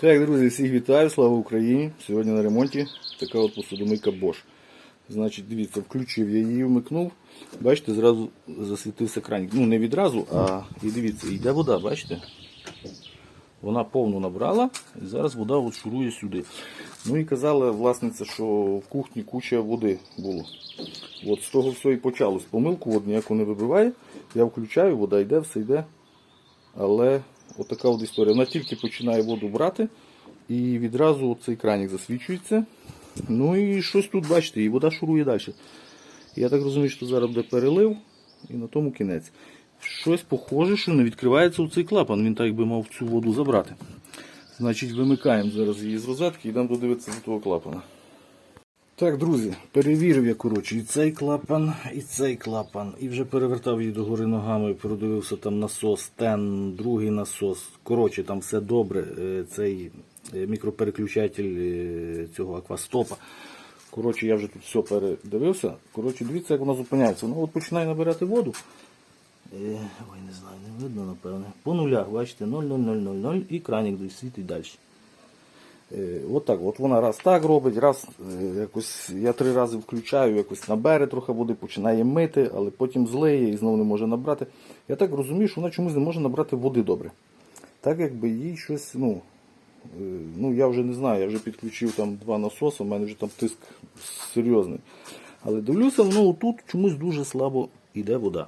Так, друзі, всіх вітаю, слава Україні! Сьогодні на ремонті така от посудомийка Bosch. Значить, дивіться, включив я її, вмикнув. Бачите, зразу засвітився кранік. Ну, не відразу, а і дивіться, йде вода, бачите? Вона повну набрала, і зараз вода от шурує сюди. Ну і казала власниця, що в кухні куча води було. От з того все і почалось. Помилку от ніяку не вибиває. Я включаю, вода йде, все йде. Але отака от історія. Вона тільки починає воду брати, і відразу цей кранік засвічується. Ну і щось тут, бачите, і вода шурує далі. Я так розумію, що зараз буде перелив і на тому кінець. Щось похоже, що не відкривається цей клапан. Він так би мав цю воду забрати. Значить, вимикаємо зараз її з розетки і йдемо додивитися до того клапана. Так, друзі, перевірив я коротше і цей клапан, і цей клапан. І вже перевертав її догори ногами, продивився там насос, тен, другий насос. Коротше, там все добре. Е, Цей е, мікропереключатель е, цього аквастопа. Коротше, я вже тут все передивився. Коротше, дивіться, як воно зупиняється. Воно от починає набирати воду. Ой, не знаю, не видно, напевне. По нулях, бачите, 0,0000 і кранік десь світить далі. Е, От так, от вона раз так робить, раз е, якось я три рази включаю, якось набере трохи води, починає мити, але потім злиє і знову не може набрати. Я так розумію, що вона чомусь не може набрати води добре. Так якби їй щось, ну, е, ну я вже не знаю, я вже підключив там два насоси, у мене вже там тиск серйозний. Але дивлюся, воно тут чомусь дуже слабо йде вода.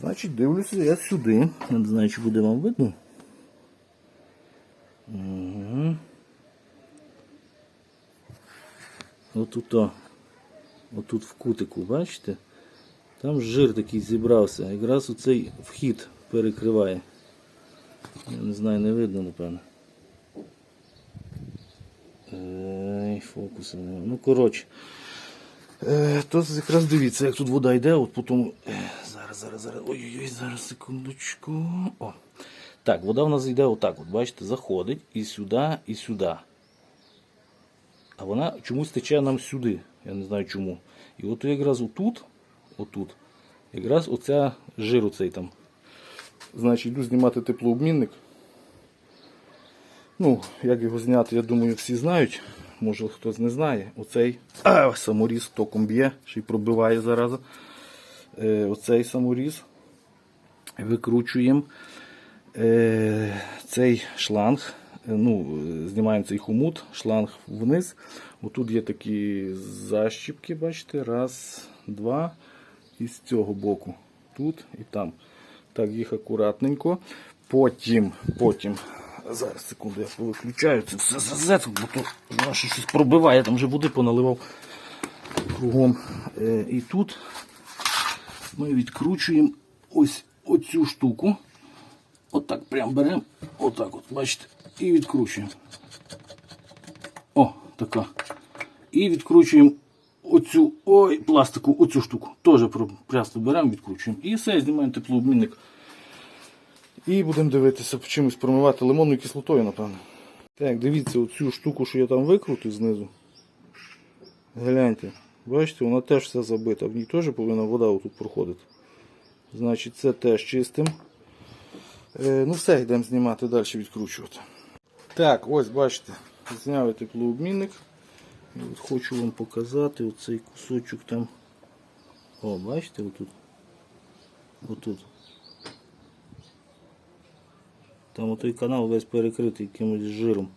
Значить, дивлюся я сюди. Я не знаю, чи буде вам видно. Угу. Отут, отут в кутику, бачите? Там жир такий зібрався. Якраз оцей вхід перекриває. Я не знаю, не видно, напевно. Ей, фокуси нема. Ну, коротше. Е, то якраз дивіться, як тут вода йде, от потім. Е, зараз, зараз, зараз. Ой-ой-ой, зараз секундочку. О. Так, вода в нас йде отак, от, бачите, заходить і сюди, і сюди. А вона чомусь тече нам сюди. Я не знаю чому. І от якраз отут, отут, якраз оця жир оцей там. Значить, йду знімати теплообмінник. Ну, як його зняти, я думаю, всі знають. Може хтось не знає. Оцей а, саморіз током б'є, ще й пробиває зараза. Е, оцей саморіз. Викручуємо е, цей шланг. Ну, знімаємо цей хомут, шланг вниз. Отут є такі защіпки, бачите, раз, два. І з цього боку. Тут і там. Так, їх акуратненько. Потім, потім. Зараз секунду, я повиключаю це все зазет, бо то воно щось пробиває, там вже води поналивав кругом. Е, і тут ми відкручуємо ось оцю штуку. Отак прям беремо, отак от, бачите, і відкручуємо. О, така. І відкручуємо оцю ой, пластику, оцю штуку. Теж просто беремо, відкручуємо. І все, знімаємо теплообмінник. І будемо дивитися, чимось промивати лимонною кислотою, напевно. Так, дивіться, оцю штуку, що я там викрутив знизу. Гляньте, бачите, вона теж вся забита. В ній теж повинна вода отут проходити. Значить, це теж чистим. Е, ну все, йдемо знімати далі, відкручувати. Так, ось бачите, зняв я теплообмінник. От хочу вам показати оцей кусочок там. О, бачите, отут. Отут. Там отой канал весь перекритий якимось жиром.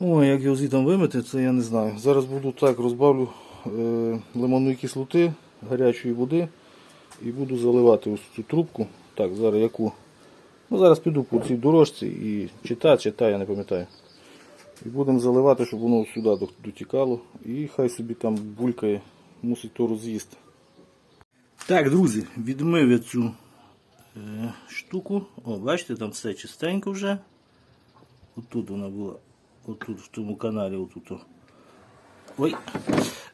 Ой, як його звідти вимити, це я не знаю. Зараз буду так, розбавлю е, лимонної кислоти, гарячої води і буду заливати ось цю трубку. Так, зараз яку. Ну, зараз піду по цій дорожці і чита, чита, я не пам'ятаю. І будемо заливати, щоб воно сюди дотікало. І хай собі там булькає, мусить то роз'їсти. Так, друзі, відмив я цю е, штуку. О, бачите, там все чистенько вже. Отут вона була. Отут в тому каналі. Отут. Ой.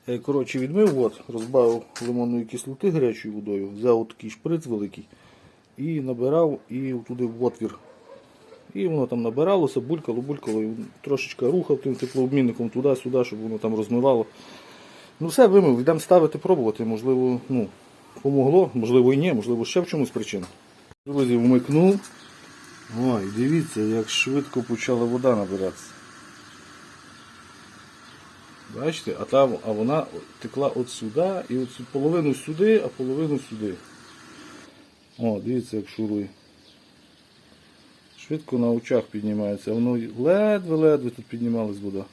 Е, Коротше, відмив, от, розбавив лимонної кислоти гарячою водою, взяв такий шприц великий і набирав і туди в отвір. І воно там набиралося, булькало, булькало, і трошечки рухав тим теплообмінником туди-сюди, щоб воно там розмивало. Ну все, вимив, йдемо ставити, пробувати. Можливо, ну, помогло, можливо і ні, можливо, ще в чомусь причина. Друзі, вмикнув. Ой, дивіться, як швидко почала вода набиратися. Бачите, а там, а вона текла от сюди і от половину сюди, а половину сюди. О, дивіться, як шурує. Швидко на очах піднімається, воно ледве-ледве тут піднімалась вода.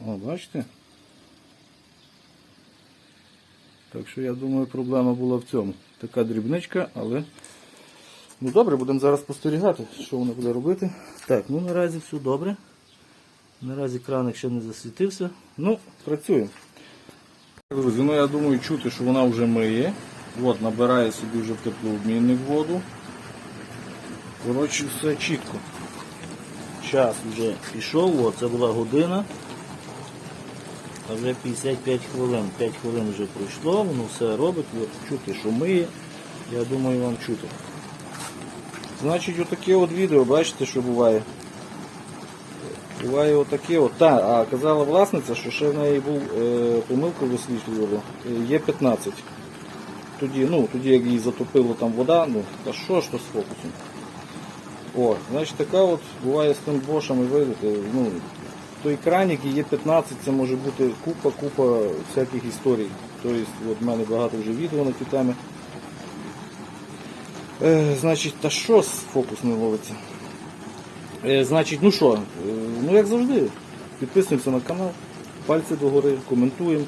О, бачите? Так що я думаю, проблема була в цьому. Така дрібничка, але. Ну добре, будемо зараз спостерігати, що вона буде робити. Так, ну наразі все добре. Наразі краник ще не засвітився. Ну, працюємо. Друзі, ну я думаю чути, що вона вже миє. От, набирає собі вже в теплообмінник воду. Коротше, все чітко. Час вже пішов, о, це була година. А вже 55 хвилин. 5 хвилин вже пройшло, воно все робить, от, чути, що миє. Я думаю, вам чути. Значить, отаке от відео, бачите, що буває. Буває отаке от. Та, а казала власниця, що ще в неї був е, помилку висвітлювало. Е, є 15. Тоді, ну, тоді як її затопило там вода, ну, та що ж то з фокусом? О, значить така от буває з тим бошами, видите, ну, той кранік і є 15, це може бути купа-купа всяких історій. Тобто, от в мене багато вже відео на ті теми. Е, значить, та що з фокус не ловиться? Е, значить, ну що, е, ну як завжди, підписуємося на канал, пальці догори, коментуємо,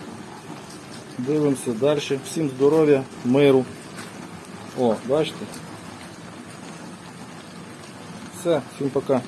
дивимося далі. Всім здоров'я, миру. О, бачите? Все, всім пока.